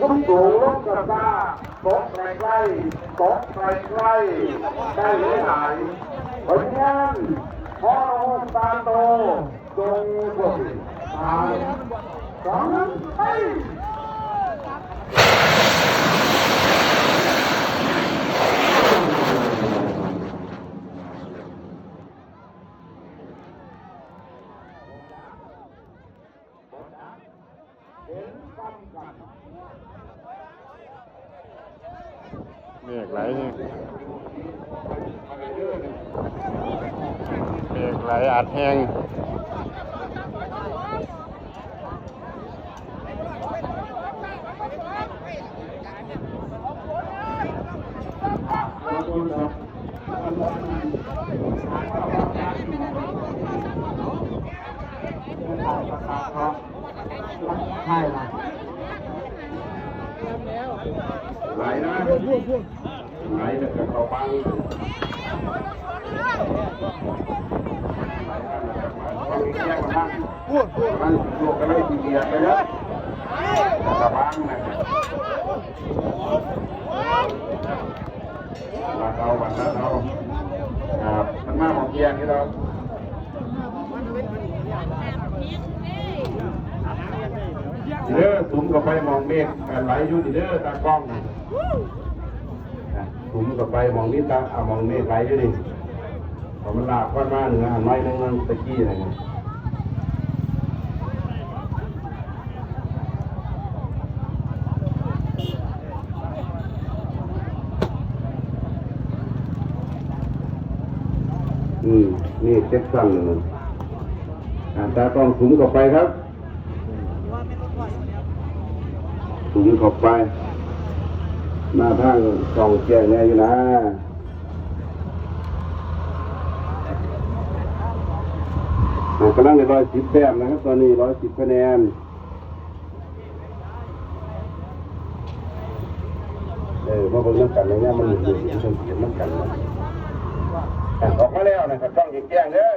ลูกสูงลูกกระซ่าตกใกล้ใกล้ตกใกล้ใกล้ได้หรือหายเพราะฉะนั้นพ่อตาโตจงกดตาสองไป นั้นไปเมฆไหลเนี่เมฆไหลอัดแห้งครับ ใช่ละไหลนะไหลแล้วก็เข้าปังพูดพูดมันลวกกันไม่ทีเดียวไปแล้วกระบังนะครับเราวันนั้นเราครับมันมาของเกียงที่เรา เด้อสุมกับไปมองเมฆกันไหลอยู่นี่เด้อตากล้องนะอะสุมกับไปมองนี่ตาอามองเมฆไหลอยู่นี่พอมันลากก้อนมาหนึ่งอันน้อยหนึงมันตะกี้อะไรเงี้ยอืมนี่เจ็บสั่งหนึ่งอะตากล้องสุมกับไปครับ ถุงเข้าไปหน้าทางกองแจ้งแน่อยู่นะอะกำลังในร้อยสิบแต้มนะครับ ตอนนี้ร้อยสิบคะแนนเออมาเบิ่งน้ำกันในเนี้ยมันอยู่ที่คนเขียนน้ำกันนะอะออกมาแล้วนะครับช่องแจ้งเด้อ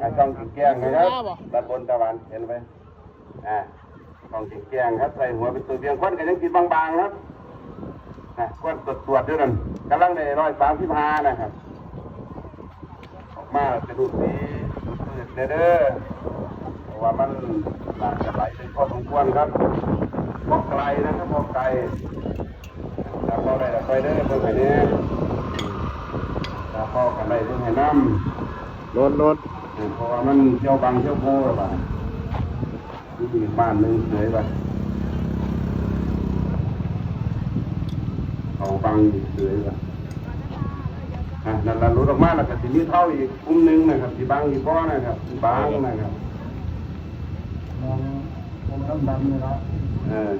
อะช่องแจ้งนะครับด้านบนตะวันเห็นไหมอ่า ของจิงแกงครับใส่หัวเป็นตัวเบียงควันกันยังกินบางๆครับนะควันตรวจตรวจด้วยนั่นกำลังในร้อยสามสิบห้านะครับ ออกมาจะดูสีมืดๆเด้อเพราะว่ามันน่าจะไหลไปพอสมควรครับพอไกลนะครับพอไกลถ้าพอได้ก็ไปเด้อเพิ่งให้เนี้ยถ้าพอกันได้เพิ่งให้น้ำรถรถเพราะว่ามันเที่ยวบางเที่ยวโพหรือเปล่าที่ อีกบ้านหนึงเลยไปเอาบางเลยไปอะนั่นละรุดออกมาแล้วก็ทีนี้เท่าอีกกลุ่มหนึงนะครับที่บางที่พ่อนะครับที่บางนะครับมองมองดำๆเลยเนาะเออ